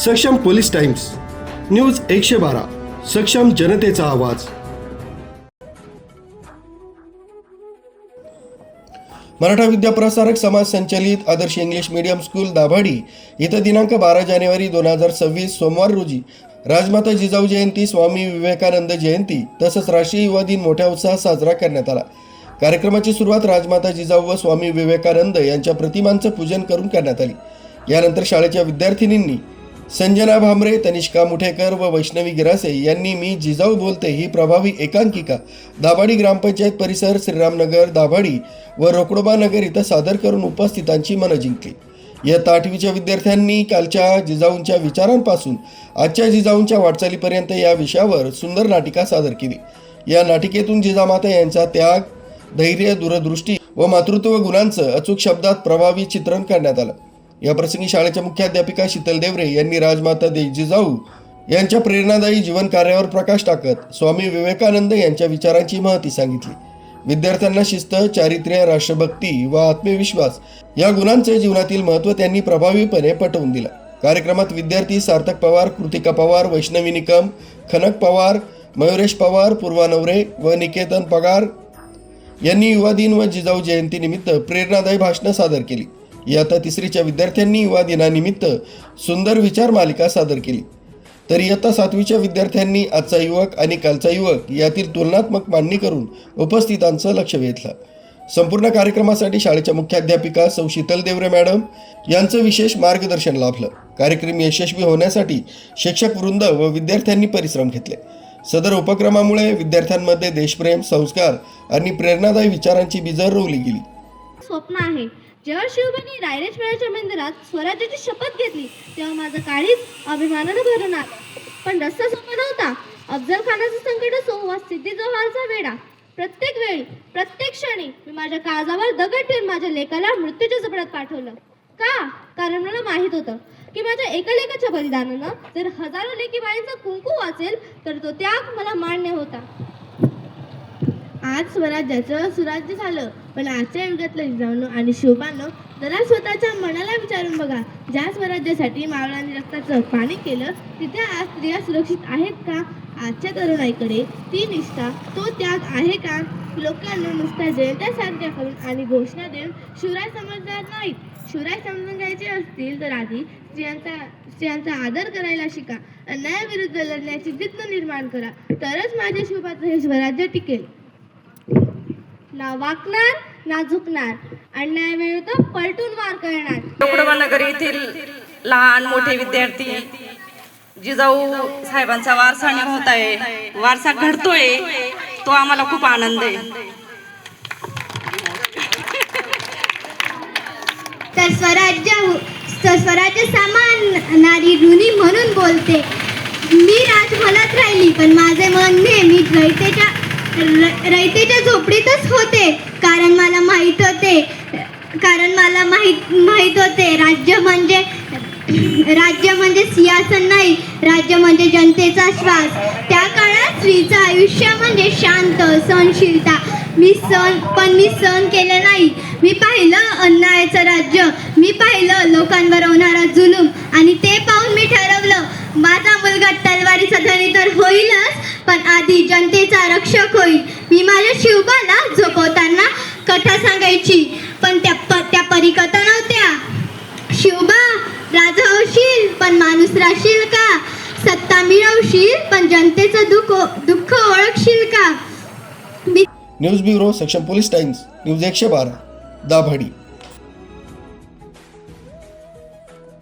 सक्षम police times news एकशे बारा सक्षम जनतेचा आवाज. मराठा विद्याप्रसारक समाज संचलित Adarsh English medium school Dabhadi इथं दिनांक बारा जानेवारी दोन हजार सव्वीस सोमवार रोजी राजमाता जिजाऊ जयंती स्वामी विवेकानंद जयंती तसंच राष्ट्रीय युवा दिन मोठ्या उत्साहात साजरा करण्यात आला. कार्यक्रमाची सुरुवात राजमाता जिजाऊ व स्वामी विवेकानंद यांच्या प्रतिमांचं पूजन करून करण्यात आली. यानंतर शाळेच्या विद्यार्थिनींनी संजना भामरे तनिष्का मुठेकर व वैष्णवी गिरासे यांनी मी जिजाऊ बोलते ही प्रभावी एकांकिका दाभाडी ग्रामपंचायत परिसर श्रीरामनगर दाभाडी व रोकडोबा नगर इथं सादर करून उपस्थितांची मनं जिंकली. इयत्ता आठवीच्या विद्यार्थ्यांनी कालच्या जिजाऊंच्या विचारांपासून आजच्या जिजाऊंच्या वाटचालीपर्यंत या विषयावर सुंदर नाटिका सादर केली. या नाटिकेतून जिजामाता यांचा त्याग धैर्य दूरदृष्टी व मातृत्व गुणांचं अचूक शब्दात प्रभावी चित्रण करण्यात आलं. या प्रसंगी शाळेच्या मुख्याध्यापिका शीतल देवरे यांनी राजमाता दे जिजाऊ यांच्या प्रेरणादायी जीवन कार्यावर प्रकाश टाकत स्वामी विवेकानंद यांच्या विचारांची महती सांगितली. विद्यार्थ्यांना शिस्त चारित्र्य राष्ट्रभक्ती व आत्मविश्वास या गुणांचे जीवनातील महत्त्व त्यांनी प्रभावीपणे पटवून दिलं. कार्यक्रमात विद्यार्थी सार्थक पवार कृतिका पवार वैष्णवी निकम खनक पवार मयुरेश पवार पूर्वा नवरे व निकेतन पगार यांनी युवा दिन व जिजाऊ जयंतीनिमित्त प्रेरणादायी भाषणं सादर केली. इयत्ता तिसरीच्या विद्यार्थ्यांनी युवा दिनानिमित्त सुंदर विचार मालिका सादर केली. तर इयत्ता सातवीच्या विद्यार्थ्यांनी आजचा युवक आणि कालचा युवक यातील तुलनात्मक मांडणी करून उपस्थितांचं लक्ष वेधलं. संपूर्ण कार्यक्रमासाठी शाळेच्या मुख्याध्यापिका सौ शीतल देवरे मॅडम यांचं विशेष मार्गदर्शन लाभलं. कार्यक्रम यशस्वी होण्यासाठी शिक्षक वृंद व विद्यार्थ्यांनी परिश्रम घेतले. सदर उपक्रमामुळे विद्यार्थ्यांमध्ये देशप्रेम संस्कार आणि प्रेरणादायी विचारांची बिजर रोवली गेली. स्वप्न आहे. जेव्हा शिवबानी रायरेश्वराच्या मंदिरात स्वराज्याची शपथ घेतली तेव्हा माझं काळीच अभिमानानं भरून आलं. पण रस्ता सोपा नव्हता. अफजल खानाचं संकट असो वा सिद्धी जोहारचा वेडा प्रत्येक वेळी प्रत्येक क्षणी मी माझ्या काळजावर दगड ठेवून माझ्या लेकाला मृत्यूच्या जबड्यात पाठवलं. का? कारण मला माहीत होतं की माझ्या एका लेखाच्या बलिदानानं जर हजारो लेकी बाळींचा कुंकू वाचेल तर तो त्याग मला मान्य होता. आज स्वराज्याचं सुराज्य झालं पण आजच्या युगातलं जिजाऊनं आणि शिवबानं जरा स्वतःच्या मनाला विचारून बघा. ज्या स्वराज्यासाठी मावळांनी रक्ताचं पाणी केलं तिथे आज स्त्रिया सुरक्षित आहेत का? आजच्या तरुणाईकडे ती निष्ठा तो त्याग आहे का? लोकांना नुसत्या जयंत्या साजऱ्या करून आणि घोषणा देऊन शिवराय समजणार नाहीत. शिवराय समजून घ्यायचे असतील तर आधी स्त्रियांचा स्त्रियांचा आदर करायला शिका. अन्यायाविरुद्ध लढण्याची जिद्द निर्माण करा. तरच माझ्या शोभाचं हे स्वराज्य टिकेल. ना वाकणार ना झुकणार. अन्यायाविरुद्ध पलटून वार करणार. टोकडोबा नगर येथील लहान मोठे विद्यार्थी जिजाऊ साहेबांचा वारसा निभावत आहे वारसा घडतोय. तो आम्हाला खूप आनंद आहे. तर स्वराज्य स्वराज्य सामान नारी ऋणी म्हणून बोलते. मी राजमहालात राहिली पण माझे मन नेहमी रयतेच्या र- रयतेच्या झोपडीतच होते. कारण मला माहीत होते. कारण मला माहीत माहीत होते. राज्य म्हणजे राज्य म्हणजे सिंहासन नाही. राज्य म्हणजे जनतेचा श्वास. त्या काळात स्त्रीचं आयुष्य म्हणजे शांत सहनशीलता. मी सण पण मी सहन केले नाही. मी पाहिलं अन्यायाचं राज्य. मी पाहिलं लोकांवर होणारा जुलूम. आणि ते पाहून मी ठरवलं माझा मुलगा तलवारीचा धनी तर होईल. आधी जनतेचा रक्षक होईल. मी माझ्या शिवबाला झोपवताना कथा सांगायची. पण त्या प- त्या परिकथा नव्हत्या. शिवबा राजा होशील पण माणूस राहशील का? सत्ता मिळवशील पण जनतेचं दुःख दुःख ओळखशील का? News bureau section police times news एकशे बारा दाभाडी.